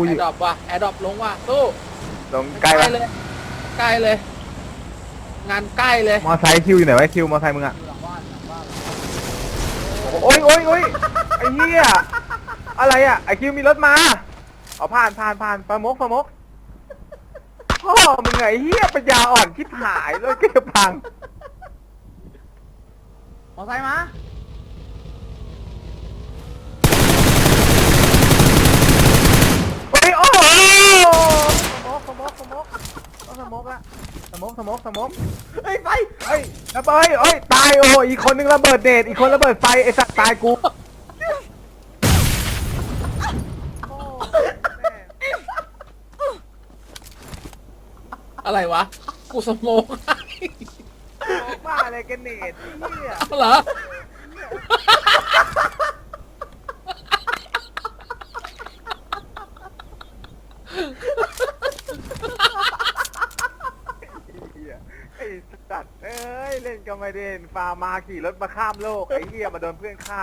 กูอแอยู่ร์ดรอปว่ะแอร์ดรอปลงว่ะตู้ลงใกล้ปะเลยใกล้เลย งานใกล้เลยมอไซค์คิวอยู่ไหนวะคิวมอไซค์มึงอะอยู่หลังบ้านหลังบ้านโอ้ยโอ้ยโอ้ยไอ้เหี้ยอะไรอะไอ้คิวมีรถมาเอาผ่านผ่านผ่านปลามกปลามกพ่อมึงไงเหี้ยปัญญาอ่อนคิดหายเลยเก็บพังมอไซค์มา เฮ้ยโอ้โหสมกสมกสมกเอา สมกอะสมกสมกสมกเฮ้ยไปเฮ้ยระเบิดเฮ้ยตายโอ้โหอีกคนนึงระเบิดเดทอีกคนระเบิดไฟไอ้สัตว์ตายกูโอ้แม่อะไรวะ กูสโมกให้โอ้บ้าอะไรกันเนตเหี้ยเหรอ เหี้ยไอ้ สัตว์เอ้ย เล่นก็ไม่เล่นฟาร์มาขี่รถมาข้ามโลก ไอ้เหี้ยมาโดนเพื่อนฆ่า